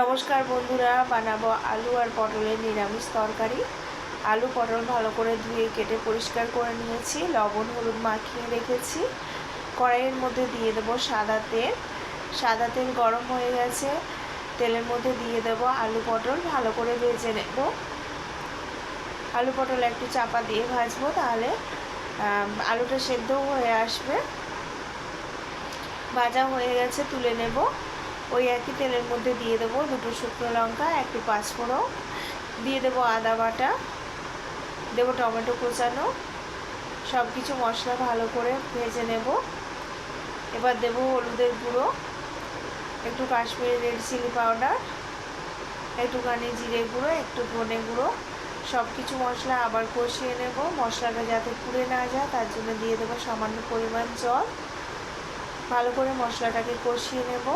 নমস্কার বন্ধুরা, বানাবো আলু আর পটলের নিরামিষ তরকারি। আলু, পটল ভালো করে ধুয়ে কেটে পরিষ্কার করে নিয়েছি, লবণ, হলুদ মাখিয়ে রেখেছি। কড়াইয়ের মধ্যে দিয়ে দেবো সাদা তেল। সাদা তেল গরম হয়ে গেছে, তেলের মধ্যে দিয়ে দেবো আলু, পটল ভালো করে ভেজে নেব। আলু, পটল একটু চাপা দিয়ে ভাজবো, তাহলে আলুটা সেদ্ধও হয়ে আসবে। ভাজা হয়ে গেছে, তুলে নেব। ওই একই তেলের মধ্যে দিয়ে দেবো দুটো শুকনো লঙ্কা, একটু পাঁচফোড়ন। দিয়ে দেবো আদা বাটা, দেবো টমেটো কোচানো সব কিছু মশলা ভালো করে ভেজে নেব। এবার দেবো হলুদের গুঁড়ো, একটু কাশ্মীরি রেড চিলি পাউডার, একটুখানি জিরে গুঁড়ো, একটু ধনে গুঁড়ো সব কিছু মশলা আবার কষিয়ে নেব। মশলাটা যাতে পুড়ে না যায়, তার জন্য দিয়ে দেবো সামান্য পরিমাণ জল। ভালো করে মশলাটাকে কষিয়ে নেব।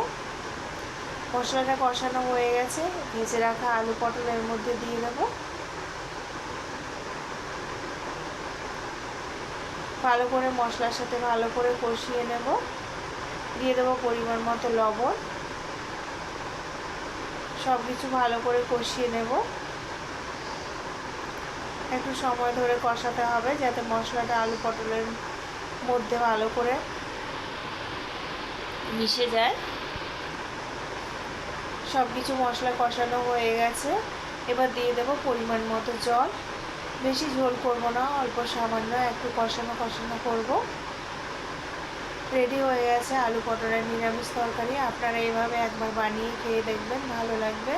মশলাটা কষানো হয়ে গেছে। ভেজে রাখা আলু পটলের মধ্যে দিয়ে দেব। ভালো করে মশলার সাথে ভালো করে কষিয়ে নেব। দিয়ে দেবো পরিমাণ মতো লবণ। সব কিছু ভালো করে কষিয়ে নেব। একটু সময় ধরে কষাতে হবে যাতে মশলাটা আলু পটলের মধ্যে ভালো করে মিশে যায়। সব কিছু মশলা কষানো হয়ে গেছে। এবার দিয়ে দেবো পরিমাণ মতো জল। বেশি ঝোল করব না, অল্প সামান্য একটু কষানো কষানো করব। রেডি হয়ে গেছে আলু পটলের নিরামিষ তরকারি। আপনারা এইভাবে একবার বানিয়ে খেয়ে দেখবেন, ভালো লাগবে।